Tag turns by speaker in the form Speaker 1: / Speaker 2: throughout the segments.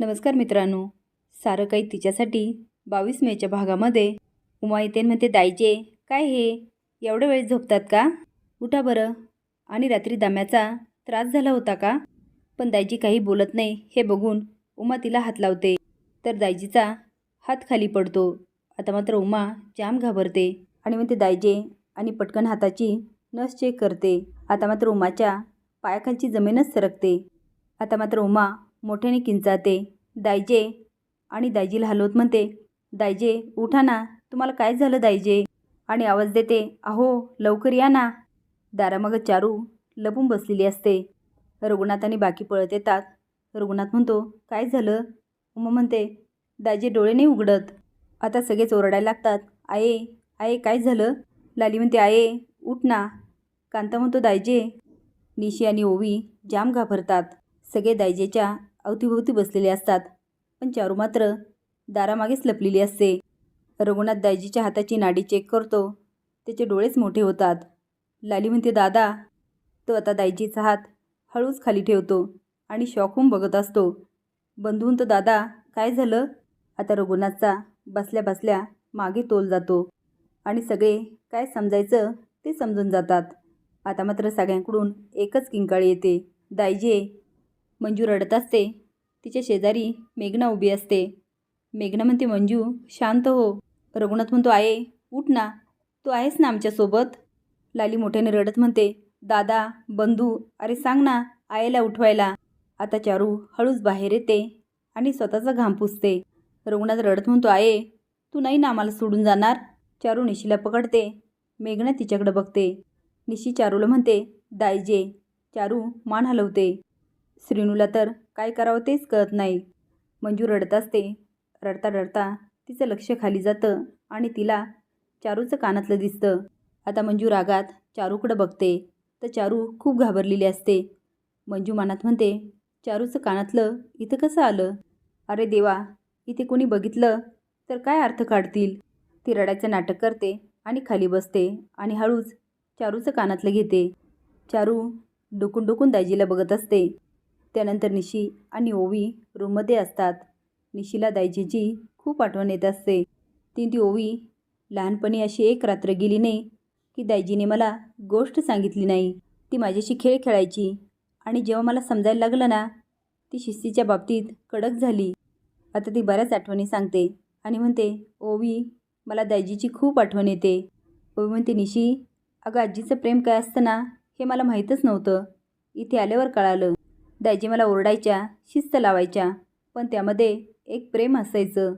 Speaker 1: नमस्कार मित्रांनो. सारं काही तिच्यासाठी बावीस मेच्या भागामध्ये उमा येते म्हणते दायजे काय हे? एवढ्या वेळेस झोपतात का? उठा बरं. आणि रात्री दम्याचा त्रास झाला होता का? पण दायजी काही बोलत नाही हे बघून उमा तिला हात लावते. तर दायजीचा हात खाली पडतो. आता मात्र उमा जाम घाबरते आणि म्हणते दायजे आणि पटकन हाताची नस चेक करते. आता मात्र उमाच्या पायाखालची जमीनच सरकते. आता मात्र उमा मोठ्याने किंचाते दायजे आणि दायजीला हलवत म्हणते दायजे उठा ना तुम्हाला काय झालं दायजे आणि आवाज देते अहो लवकर या ना. दारामागं चारू लपून बसलेली असते. रघुनाथ आणि बाकी पळत येतात. रघुनाथ म्हणतो काय झालं? उमा म्हणते दायजे डोळे नाही उघडत. आता सगळेच ओरडायला लागतात. आये आये काय झालं? लाली म्हणते आये उठ ना. कांता म्हणतो दायजे निशी आणि ओवी जाम घाबरतात. सगळे दायजेच्या अवतीभोवती बसलेले असतात. पण चारू मात्र दारामागेच लपलेली असते. रघुनाथ दायजीच्या हाताची नाडी चेक करतो. त्याचे डोळेच मोठे होतात. लाली म्हणते दादा. तो आता दायजीचा हात हळूच खाली ठेवतो आणि शॉक होऊन बघत असतो. बंधून तो दादा काय झालं? आता रघुनाथचा बसल्या बसल्या मागे तोल जातो आणि सगळे काय समजायचं ते समजून जातात. आता मात्र सगळ्यांकडून एकच किंकाळी येते. दायजे मंजू रडत असते. तिच्या शेजारी मेघना उभी असते. मेघना म्हणते मंजू शांत हो. रघुनाथ म्हणतो आहे उठ ना. तू आहेस ना आमच्यासोबत लाली मोठ्याने रडत म्हणते दादा बंधू अरे सांग ना आईला उठवायला. आता चारू हळूच बाहेर येते आणि स्वतःचा घाम पुसते. रघुनाथ रडत म्हणतो आहे तू नाही ना आम्हाला सोडून जाणार? चारू निशीला पकडते. मेघना तिच्याकडे बघते. निशी चारूला म्हणते दायजे. चारू मान हलवते. श्रीनूला तर काय करावं तेच कळत नाही. मंजू रडत असते. रडता रडता तिचं लक्ष खाली जातं आणि तिला चारूचं कानातलं दिसतं. आता मंजू रागात चारूकडं बघते. तर चारू खूप घाबरलेली असते. मंजू मनात म्हणते चारूचं कानातलं इथं कसं आलं? अरे देवा इथे कोणी बघितलं तर काय अर्थ काढतील? ती रडायचं नाटक करते आणि खाली बसते आणि हळूच चारूचं कानातलं घेते. चारू डुकून डुकून दाजीला बघत असते. त्यानंतर निशी आणि ओवी रूममध्ये असतात. निशीला दायजीची खूप आठवण येत असते. ती ती ओवी लहानपणी अशी एक रात्र गेली नाही की दायजीने मला गोष्ट सांगितली नाही. ती माझ्याशी खेळ खेळायची आणि जेव्हा मला समजायला लागलं ना ती शिस्तीच्या बाबतीत कडक झाली. आता ती बऱ्याच आठवणी सांगते आणि म्हणते ओवी मला दायजीची खूप आठवण येते. ओवी म्हणते निशी अगं आजीचं प्रेम काय असतं ना हे मला माहीतच नव्हतं. इथे आल्यावर कळालं. दायजी मला ओरडायच्या शिस्त लावायच्या पण त्यामध्ये एक प्रेम असायचं.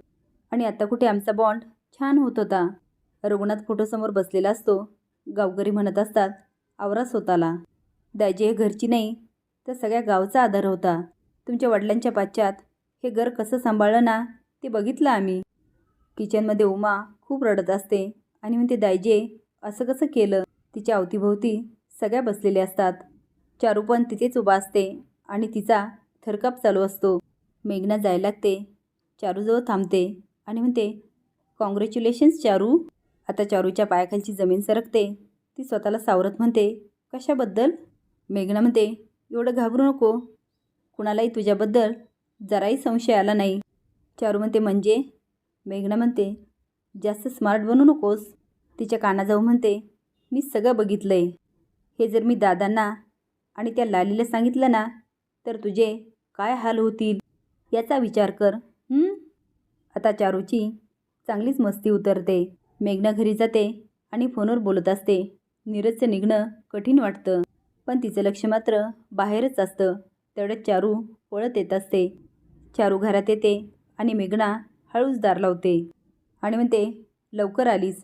Speaker 1: आणि आता कुठे आमचा बॉन्ड छान होत होता. रघुनाथ फोटोसमोर बसलेला असतो. गावकरी म्हणत असतात आवरा स्वतःला. दायजी हे घरची नाही तर सगळ्या गावचा आधार होता. तुमच्या वडिलांच्या पाश्चात हे घर कसं सांभाळलं ना ते बघितलं आम्ही. किचनमध्ये उमा खूप रडत असते आणि म्हणते दायजे असं कसं केलं? तिच्या अवतीभोवती सगळ्या बसलेल्या असतात. चारू पण तिथेच उभा असते. आणि तिचा थरकाप चालू असतो. मेघना जायला लागते. चारूजवळ थांबते आणि म्हणते कॉंग्रॅच्युलेशन्स चारू. आता चारूच्या पायाखालची जमीन सरकते. ती स्वतःला सावरत म्हणते कशाबद्दल? मेघना म्हणते एवढं घाबरू नको. कुणालाही तुझ्याबद्दल जराही संशय आला नाही. चारू म्हणते म्हणजे? मेघना म्हणते जास्त स्मार्ट बनू नकोस. तिच्या कानाजवळ म्हणते मी सगळं बघितलं आहे हे जर मी दादांना आणि त्या लालीला सांगितलं ना तर तुझे काय हाल होतील? याचा विचार कर हं? आता चारूची चांगलीच मस्ती उतरते. मेघना घरी जाते आणि फोनवर बोलत असते. नीरजचं निघणं कठीण वाटतं पण तिचं लक्ष मात्र बाहेरच असतं. तेवढ्यात चारू पळत येत असते. चारू घरात येते आणि मेघना हळूच दार लावते आणि म्हणते लवकर आलीस.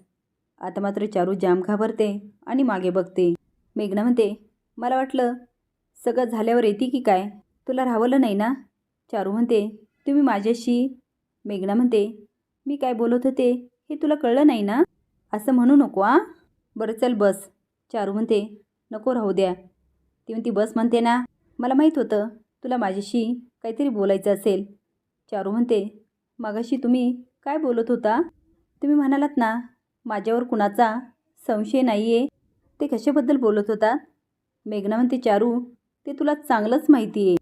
Speaker 1: आता मात्र चारू जाम घाबरते आणि मागे बघते. मेघना म्हणते मला वाटलं सगळं झाल्यावर येते की काय? तुला राहवलं नाही ना? चारू म्हणते तुम्ही माझ्याशी? मेघना म्हणते मी काय बोलत होते? हे तुला कळलं नाही ना? असं म्हणू नको आ बरं चल बस. चारू म्हणते नको राहू द्या. ती म्हणती बस म्हणते ना मला माहीत होतं तुला माझ्याशी काहीतरी बोलायचं असेल. चारू म्हणते मागाशी तुम्ही काय बोलत होता? तुम्ही म्हणालात ना माझ्यावर कुणाचा संशय नाही आहे ते कशाबद्दल बोलत होता? मेघना म्हणते चारू ते तुला चांगलंच माहिती आहे.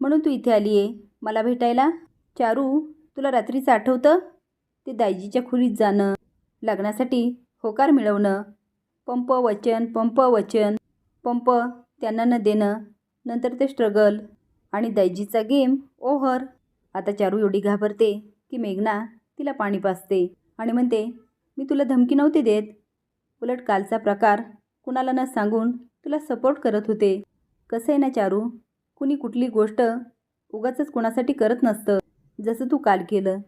Speaker 1: म्हणून तू इथे आली आहे. मला भेटायला? चारू तुला रात्रीचं आठवतं? ते दायजीच्या खोलीत जाणं लग्नासाठी होकार मिळवणं पंप वचन पंप वचन पंप त्यांना न देणं नंतर ते स्ट्रगल आणि दायजीचा गेम ओव्हर आता चारू एवढी घाबरते की मेघना तिला पाणी पाजते आणि म्हणते मी तुला धमकी नव्हती देत. उलट कालचा प्रकार कुणाला न सांगून तुला सपोर्ट करत होते. कसं आहे ना चारू? कुणी कुठली गोष्ट उगाचच कुणासाठी करत नसतं. जसं तू काल केलं.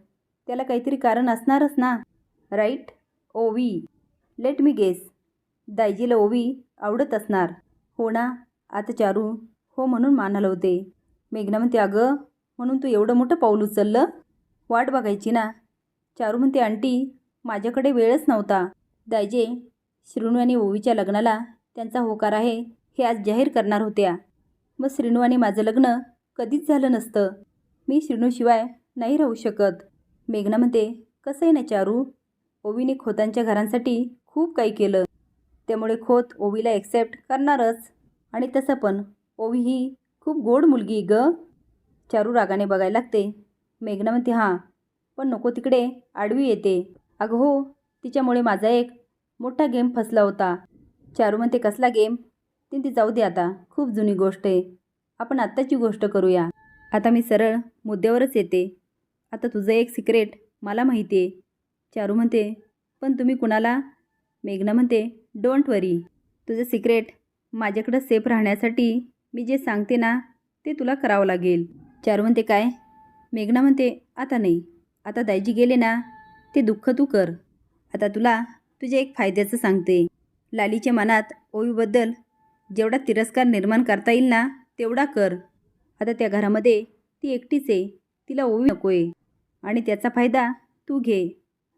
Speaker 1: त्याला काहीतरी कारण असणारच ना. राईट? ओवी. Let me guess. दायजीला ओवी आवडत असणार. हो ना? आता चारू हो म्हणून मान हलवते मेघना म्हणते अगं म्हणून तू एवढं मोठं पाऊल उचललं? वाट बघायची ना. चारू म्हणते आंटी माझ्याकडे वेळच नव्हता. दायजे श्रीणू आणि ओवीच्या लग्नाला त्यांचा होकार आहे. हे आज जाहीर करणार होत्या. मग श्रीनू आणि माझं लग्न कधीच झालं नसतं. मी श्रीनूशिवाय नाही राहू शकत. मेघना म्हणते कसं आहे ना चारू? ओवीने खोतांच्या घरांसाठी खूप काही केलं. त्यामुळे खोत ओवीला ॲक्सेप्ट करणारच. आणि तसं पण ओवी ही खूप गोड मुलगी ग. चारू रागाने बघायला लागते. मेघना म्हणते हां पण नको तिकडे आडवी येते. अगं हो तिच्यामुळे माझा एक मोठा गेम फसला होता. चारू म्हणते कसला गेम? ती ती जाऊ दे आता खूप जुनी गोष्ट आहे. आपण आत्ताची गोष्ट करूया. आता मी सरळ मुद्द्यावरच येते. आता तुझं एक सिक्रेट मला माहिती आहे. चारू म्हणते पण तुम्ही कुणाला? मेघना म्हणते डोंट वरी तुझं सिक्रेट माझ्याकडं सेफ राहण्यासाठी मी जे सांगते ना ते तुला करावं लागेल. चारू म्हणते काय? मेघना म्हणते आता नाही. आता दायजी गेले ना ते दुःख तू कर. आता तुला तुझ्या एक फायद्याचं सांगते. लालीच्या मनात ओवीबद्दल जेवढा तिरस्कार निर्माण करता येईल ना तेवढा कर. आता त्या घरामध्ये ती एकटीच आहे तिला ओवी नको आहे आणि त्याचा फायदा तू घे.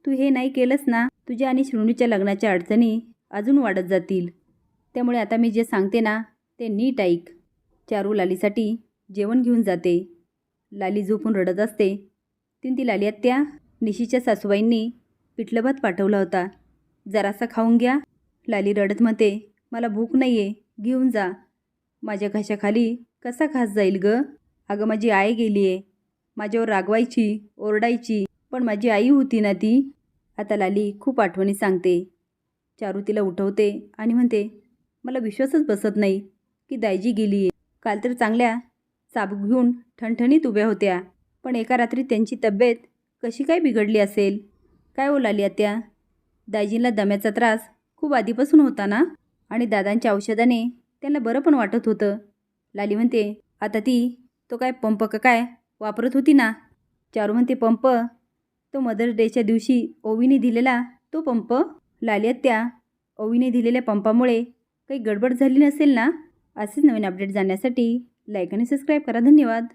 Speaker 1: तू हे नाही केलंस ना तुझ्या आणि श्रुणूच्या लग्नाच्या अडचणी अजून वाढत जातील. त्यामुळे आता मी जे सांगते ना ते नीट ऐक. चारू लालीसाठी जेवण घेऊन जाते. लाली झोपून रडत असते. तीन ती लाली आत्या निशीच्या सासूबाईंनी पिठलं भात पाठवला होता. जरासा खाऊन घ्या. लाली रडत म्हणते मला भूक नाही आहे घेऊन जा. माझ्या घशाखाली कसा खास जाईल ग? अगं माझी आई गेली आहे माझ्यावर रागवायची ओरडायची पण माझी आई होती ना ती. आता लाली खूप आठवणी सांगते. चारू तिला उठवते आणि म्हणते मला विश्वासच बसत नाही की दायजी गेली आहे काल तर चांगल्या चाबूक घेऊन ठणठणीत उभ्या होत्या पण एका रात्री त्यांची तब्येत कशी काय बिघडली असेल? काय ओलाली लाली आत्या? दायजींना दम्याचा त्रास खूप आधीपासून होता ना? आणि दादांच्या औषधाने त्यांना बरं पण वाटत होतं. लाली म्हणते आता ती तो काय पंप का काय वापरत होती ना? चारू म्हणते पंप? तो मदर्स डेच्या दिवशी ओवीने दिलेला तो पंप? लाली त्या ओवीने दिलेल्या पंपामुळे काही गडबड झाली नसेल ना? असेच नवीन अपडेट जाण्यासाठी लाईक आणि सबस्क्राईब करा. धन्यवाद.